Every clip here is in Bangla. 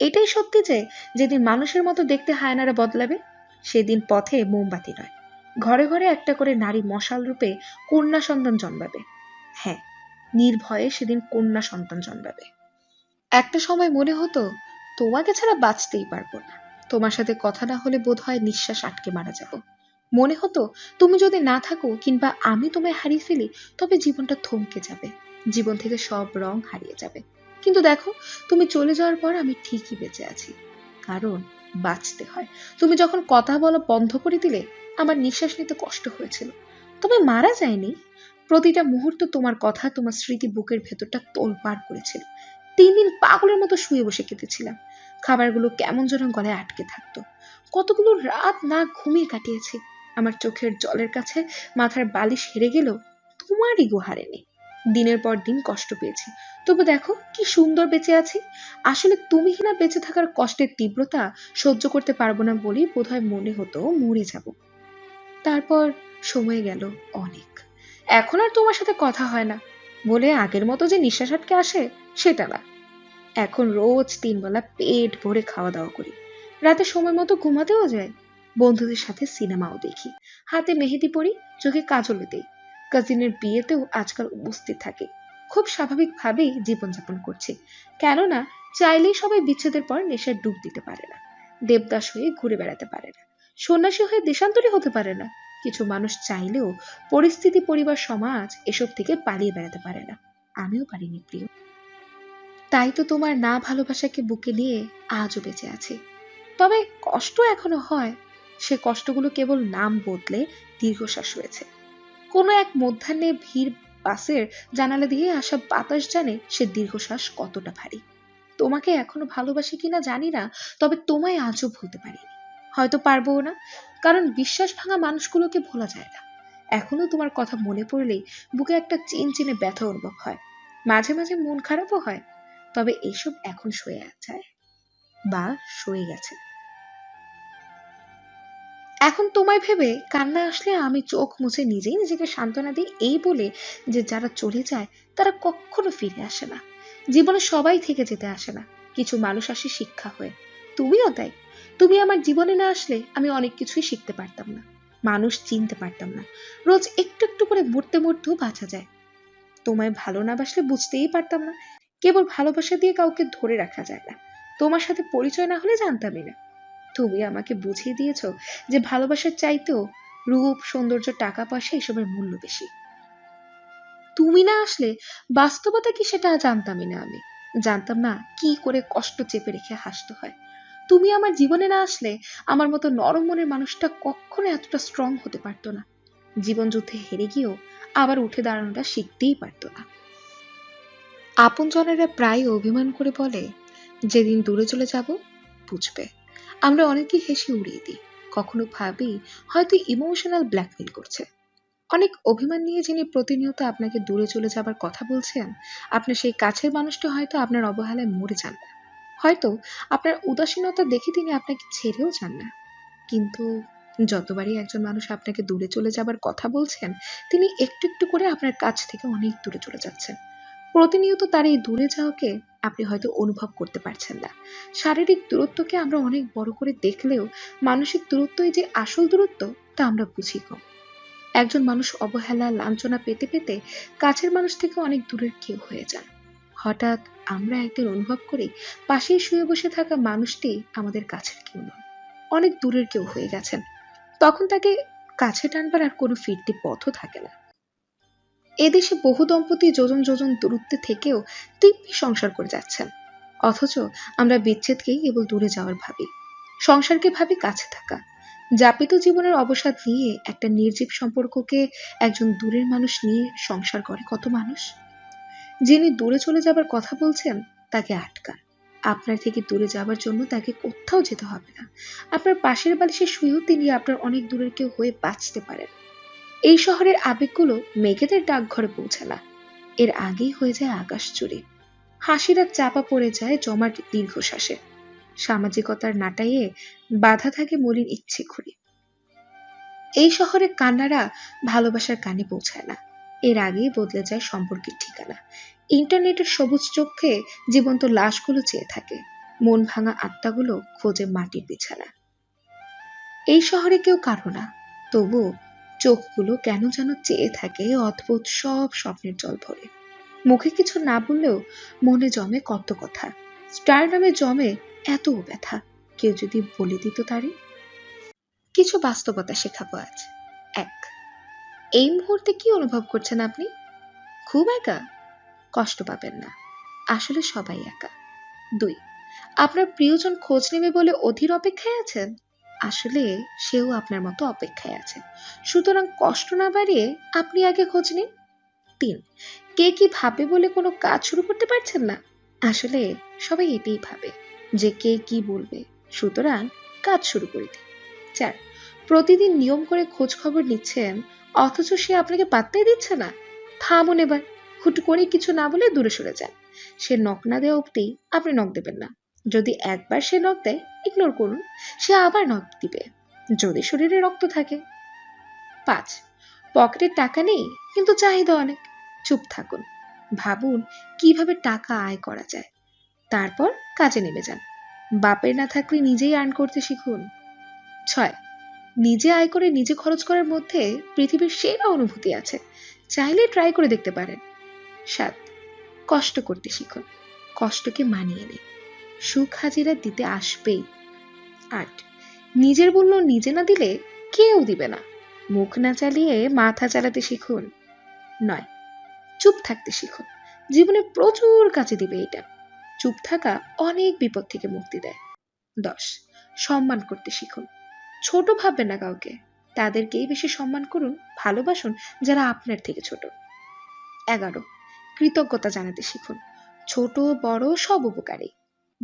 এটাই সত্যি যে, যেদিন মানুষের মতো দেখতে হায়নারা বদলাবে, সেদিন পথে মোমবাতি নয়। ঘরে ঘরে একটা করে নারী মশাল রূপে কন্যা সন্তান জন্মাবে। হ্যাঁ নির্ভয়ে সেদিন কন্যা সন্তান জন্মাবে। একটা সময় মনে হতো, তোমাকে ছাড়া বাঁচতেই পারব না। তোমার সাথে কথা না হলে বোধ হয় নিঃশ্বাস আটকে মারা যাব। মনে হতো, তুমি যদি না থাকো কিংবা আমি তোমায় হারিয়ে ফেলি, তবে জীবনটা থমকে যাবে। জীবন থেকে সব রং হারিয়ে যাবে। কিন্তু দেখো, তুমি চলে যাওয়ার পর আমি ঠিকই বেঁচে আছি। কারণ বাঁচতে হয়। তুমি যখন কথা বলা বন্ধ করে দিলে, আমার নিঃশ্বাস নিতে কষ্ট হয়েছিল। তবে মারা যায়নি। প্রতিটা মুহূর্ত তোমার কথা, তোমার স্মৃতি বুকের ভেতরটা তোলপাড় করেছিল। তিন দিন পাগলের মতো শুয়ে বসে কেটেছিলাম খাবারগুলো কেমন যেন গলায় আটকে থাকতো। কতগুলো রাত না ঘুমিয়ে কাটিয়েছি। আমার চোখের জলের কাছে মাথার বালিশ হেরে গেলেও তোমারই ইগো হারেনি দিনের পর দিন কষ্ট পেয়েছি। তবু দেখো, কি সুন্দর বেঁচে আছি। আসলে তুমি কিনা বেঁচে থাকার কষ্টের তীব্রতা সহ্য করতে পারব না বলেই বোধহয় মনে হতো মরে যাব। তারপর সময় গেল অনেক। এখন আর তোমার সাথে কথা হয় না। বলে আগের মতো যে নিঃশ্বাস আটকে আসে, সেটা না। এখন রোজ তিনবেলা পেট ভরে খাওয়া দাওয়া করি। রাতে সময় মতো ঘুমাতেও যায় বন্ধুদের সাথে সিনেমাও দেখি। হাতে মেহেদি পরি, চোখে কাজলও দেই। কাজিনের বিয়েতেও আজকাল উপস্থিত থাকে। খুব স্বাভাবিকভাবেই জীবনযাপন করছি। কেননা, চাইলেই সবাই বিচ্ছেদের পর নেশায় ডুব দিতে পারে না। দেবদাস হয়ে ঘুরে বেড়াতে পারে না। সন্ন্যাসী হয়ে দেশান্তরী হতে পারে না। কিছু মানুষ চাইলেও পরিস্থিতি, পরিবার, সমাজ এসব থেকে পালিয়ে বেড়াতে পারে না। আমিও পারিনি, প্রিয়। তাই তো তোমার না ভালোবাসাকে বুকে নিয়ে আজও বেঁচে আছি। তবে কষ্ট এখনও হয়। সে কষ্টগুলো কেবল নাম বদলে দীর্ঘশ্বাস হয়েছে কোনো এক মধ্যাহ্নে ভিড় বাসের জানালা দিয়ে আসা বাতাস জানে সে দীর্ঘশ্বাস কতটা ভারী। তোমাকে এখনও ভালোবাসি কিনা জানি না, তবে তোমায় আজও ভুলতে পারিনি। হয়তো পারব না, কারণ বিশ্বাস ভাঙা মানুষগুলোকে ভোলা যায় না। এখনও তোমার কথা মনে পড়লেই বুকে একটা চিন চিনে ব্যথা অনুভব হয়। মাঝে মাঝে মন খারাপও হয়। তবে এসব এখন সয়ে যায় বা সয়ে গেছে। এখন তোমায় ভেবে কান্না আসলে আমি চোখ মুছে নিজেই নিজেকে সান্ত্বনা দিই এই বলে যে যারা চলে যায়, তারা কখনো ফিরে আসে না। জীবনে সবাই থেকে যেতে আসে না। কিছু মানুষ আসে শিক্ষা হয়ে। তুমিও তাই। তুমি আমার জীবনে না আসলে আমি অনেক কিছুই শিখতে পারতাম না। মানুষ চিনতে পারতাম না। রোজ একটু একটু করে মরতে মরতেও বাঁচা যায়। তোমায় ভালো না বাসলে বুঝতেই পারতাম না। কেবল ভালোবাসা দিয়ে কাউকে ধরে রাখা যায় না। তোমার সাথে পরিচয় না হলে জানতামই না। তুমি আমাকে বুঝিয়ে দিয়েছ যে ভালোবাসার চাইতেও রূপ, সৌন্দর্য, টাকা পয়সা এসবের মূল্য বেশি। তুমি না আসলে বাস্তবতা কি সেটা জানতামই না আমি। জানতাম না কি করে কষ্ট চেপে রেখে হাসতে হয়। তুমি আমার জীবনে না আসলে আমার মতো নরম মনের মানুষটা কখনো এতটা স্ট্রং হতে পারতো না। জীবন যুদ্ধে হেরে গিয়েও আবার উঠে দাঁড়ানোটা শিখতেই পারতো না। আপনজনেরা প্রায় অভিমান করে বলে, যেদিন দূরে চলে যাব, বুঝবে। আমরা অনেকে হেসে উড়িয়ে দিই। কখনো ভাবি হয়তো ইমোশনাল ব্ল্যাকমেল করছে। অনেক অভিমান নিয়ে যিনি প্রতিনিয়ত আপনাকে দূরে চলে যাবার কথা বলছেন, আপনার সেই কাছের মানুষটা হয়তো আপনার অবহেলায় মরে যান না। হয়তো আপনার উদাসীনতা দেখে তিনি আপনাকে ছেড়েও যান না। কিন্তু যতবারই একজন মানুষ আপনাকে দূরে চলে যাবার কথা বলছেন, তিনি একটু একটু করে আপনার কাছ থেকে অনেক দূরে চলে যাচ্ছেন। প্রতিনিয়ত তার এই দূরে যাওয়াকে আপনি হয়তো অনুভব করতে পারছেন না। শারীরিক দূরত্বকে আমরা অনেক বড় করে দেখলেও মানসিক দূরত্বই যে আসল দূরত্ব, তা আমরা বুঝি কম। একজন মানুষ অবহেলা, লাঞ্ছনা পেতে পেতে কাছের মানুষ থেকে অনেক দূরের কেউ হয়ে যান। হঠাৎ আমরা একদিন অনুভব করি পাশেই শুয়ে বসে থাকা মানুষটি আমাদের কাছের কেউ নয়। অনেক দূরের কেউ হয়ে গেছেন। তখন তাকে কাছে টানবার আর কোনো ফিরতি পথও থাকে না। এদেশে বহু দম্পতি যোজন যোজন দূরত্বে থেকেও দিব্যি সংসার করে যাচ্ছেন। অথচ আমরা বিচ্ছেদকেই কেবল দূরে যাওয়ার ভাবি। সংসারকে ভাবি কাছে থাকা। যাপিত জীবনের অবসাদ নিয়ে একটা নির্জীব সম্পর্ককে একজন দূরের মানুষ নিয়ে সংসার করে কত মানুষ? যিনি দূরে চলে যাবার কথা বলছেন, তাকে আটকান। আপনার থেকে দূরে যাবার জন্য তাকে কোথাও যেতে হবে না। আপনার পাশের বালিশে শুয়েও তিনি আপনার অনেক দূরের কেউ হয়ে বাঁচতে পারেন। এই শহরের আবেগগুলো মেঘেদের ডাকঘরে পৌঁছে না। এর আগেই হয়ে যায় আকাশ চুরি। হাসিরা চাপা পড়ে যায় জমাট দীর্ঘশ্বাসে। সামাজিকতার নাটাইয়ে বাধা থাকে মলিন ইচ্ছে ঘুরে এই শহরে কান্নারা ভালোবাসার কানে পৌঁছায় না। এর আগেই বদলে যায় সম্পর্কের ঠিকানা। ইন্টারনেটের সবুজ চোখে জীবন্ত লাশগুলো চেয়ে থাকে। মন ভাঙা আত্মাগুলো খোঁজে মাটির বিছানা। এই শহরে কেউ কারও না তবু চোখগুলো কেন যেন চেয়ে থাকে অদ্ভুত সব স্বপ্নের জল ভরে। মুখে কিছু না বললেও মনে জমে কত কথা। স্টার নামে জমে এত ব্যথা। কেউ যদি বলে দিত তারে। কিছু বাস্তবতা শেখাবো আজ। এক, এই মুহূর্তে কি অনুভব করছেন আপনি? খুব একা? কষ্ট পাবেন না। আসলে সবাই একা। দুই, আপনার প্রিয়জন খোঁজ নেবে বলে অধীর অপেক্ষায় আছেন? আসলে সেও আপনার মতো অপেক্ষায় আছে সুতরাং কষ্ট না বাড়িয়ে আপনি আগে খোঁজ নিন। তিন, কে কি ভাবে বলে কোনো কাজ শুরু করতে পারছেন না? আসলে সবাই এটাই ভাবে যে কে কি বলবে। সুতরাং কাজ শুরু করে দিন। চার, প্রতিদিন নিয়ম করে খোঁজ খবর নিচ্ছেন, অথচ সে আপনাকে পাত্তাই দিচ্ছে না। থামুন এবার হুট করে কিছু না বলে দূরে সরে যান। সে নখ না দেওয়া অব্দি আপনি নখ দেবেন না। যদি একবার সে নখ দেয় ইগনোর করুন, সে আবার নখ দিবে। যদি শরীরে রক্ত থাকে। পাঁচ পকেটে টাকা নেই, কিন্তু চাহিদা অনেক। চুপ থাকুন। ভাবুন কীভাবে টাকা আয় করা যায়। তারপর কাজে নেমে যান। বাপের না থাকলে নিজেই আর্ন করতে শিখুন। ছয়, নিজে আয় করে নিজে খরচ করার মধ্যে পৃথিবীর সেরা অনুভূতি আছে। চাইলে ট্রাই করে দেখতে পারেন। সাত, কষ্ট করতে শিখুন। কষ্টকে মানিয়ে নিন। সুখ হাজিরা দিতে আসবেই। আট, নিজের মূল্য নিজে না দিলে কেউ দিবে না। মুখ না চালিয়ে মাথা চালাতে শিখুন। নয়, চুপ থাকতে শিখুন। জীবনে প্রচুর কাজে দিবে এটা। চুপ থাকা অনেক বিপদ থেকে মুক্তি দেয়। দশ, সম্মান করতে শিখুন। ছোট ভাববেন না কাউকে। তাদেরকেই বেশি সম্মান করুন, ভালোবাসুন যারা আপনার থেকে ছোট। এগারো, কৃতজ্ঞতা জানাতে শিখুন। ছোট, বড় সব উপকারী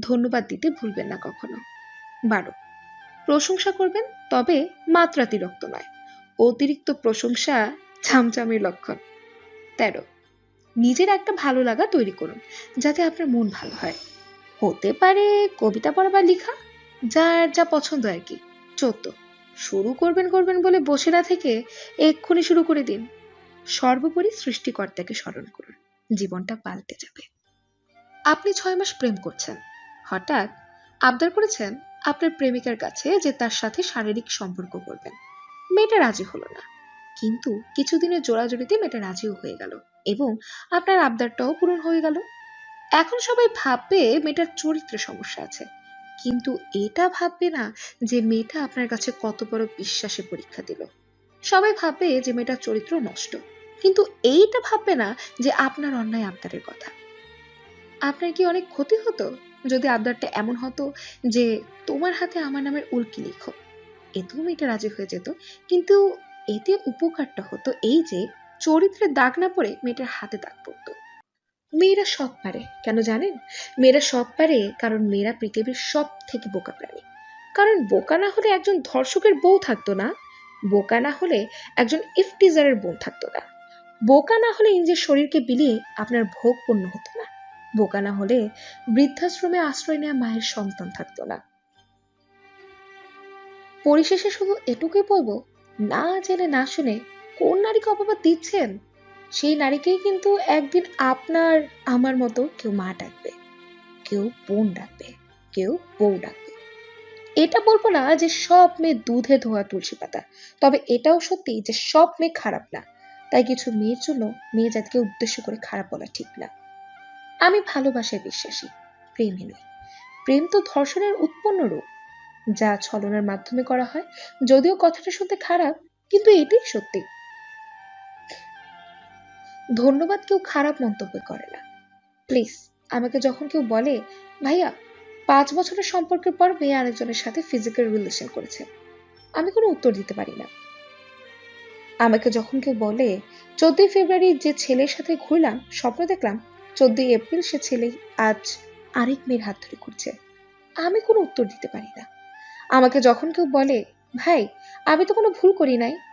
ধন্যবাদ দিতে ভুলবেন না কখনো। বারো, প্রশংসা করবেন, তবে মাত্রাতিরিক্ত নয়। অতিরিক্ত প্রশংসা চামচামের লক্ষণ। তেরো, নিজের একটা ভালো লাগা তৈরি করুন, যাতে আপনার মন ভালো হয়। হতে পারে কবিতা পড়া বা লেখা, যার যা পছন্দ আর কি। চোদ্দ, শুরু করবেন করবেন বলে বসে না থেকে এক্ষুনি শুরু করে দিন। সর্বোপরি সৃষ্টিকর্তাকে স্মরণ করুন, জীবনটা পাল্টে যাবে। আপনি ছয় মাস প্রেম করছেন হঠাৎ আবদার করেছেন আপনার প্রেমিকার কাছে যে তার সাথে শারীরিক সম্পর্ক করবেন। মেয়েটা রাজি হলো না। কিন্তু কিছুদিনের জোড়াজোড়িতে মেয়েটা রাজিও হয়ে গেল এবং আপনার আবদারটাও পূরণ হয়ে গেল। এখন সবাই ভাববে মেয়েটার চরিত্রে সমস্যা আছে। কিন্তু এটা ভাববে না যে মেয়েটা আপনার কাছে কত বড় বিশ্বাসে পরীক্ষা দিল। সবাই ভাববে যে মেয়েটার চরিত্র নষ্ট। কিন্তু এইটা ভাববে না যে আপনার অন্যায় আবদারের কথা। আপনার কি অনেক ক্ষতি হতো? যদি এমন হতো যে তোমার হাতে আমার নামের উল্কি লিখো এতেও মেয়েটা রাজি হয়ে যেত। কিন্তু এতে উপকারটা হতো এই যে চরিত্রের দাগ না পড়ে মেয়েটার হাতে দাগ পড়তো। মেয়েরা সব পারে, কেন জানেন? মেয়েরা সব পারে কারণ মেয়েরা পৃথিবীর সব থেকে বোকা প্রাণী। কারণ বোকা না হলে একজন ধর্ষকের বউ থাকতো না। বোকা না হলে একজন ইফটিজারের বোন থাকতো না। বোকা না হলে নিজের শরীরকে বিলিয়ে আপনার ভোগ পূর্ণ হতো বোকা না হলে বৃদ্ধাশ্রমে আশ্রয় নেওয়া মায়ের সন্তান থাকতো না। পরিশেষে শুধু এটুকুই বলব, না জেনে না শুনে কোন নারীকে অপবাদ দিচ্ছেন? সেই নারীকেই কিন্তু একদিন আপনার আমার মতো কেউ মা ডাকবে, কেউ বোন ডাকবে, কেউ বউ ডাকবে। এটা বলব না যে সব মেয়ে দুধে ধোয়া তুলসী পাতা, তবে এটাও সত্যি যে সব মেয়ে খারাপ না। তাই কিছু মেয়ের জন্য মেয়ে জাতিকে উদ্দেশ্য করে খারাপ বলা ঠিক না। আমি ভালোবাসায় বিশ্বাসী, প্রেমে নই। প্রেম তো ধর্ষণের উৎপন্ন রূপ, যা ছলনার মাধ্যমে করা হয়, যদিও কথাটা শুনতে খারাপ, কিন্তু এটাই সত্যি। ধন্যবাদ কেউ খারাপ মন্তব্য করে না। প্লিজ, আমাকে যখন কেউ বলে, ভাইয়া, পাঁচ বছরের সম্পর্কের পর মেয়ে আরেকজনের সাথে ফিজিক্যাল রিলেশন করেছে, আমি কোনো উত্তর দিতে পারি না। আমাকে যখন কেউ বলে, চোদ্দই ফেব্রুয়ারি যে ছেলের সাথে ঘুরলাম, স্বপ্ন দেখলাম চোদ্দই এপ্রিল সে ছেলে আজ আরেক মেয়ের হাত ধরে ঘুরছে। আমি কোনো উত্তর দিতে পারি না। আমাকে যখন কেউ বলে, ভাই, আমি তো কোনো ভুল করি নাই।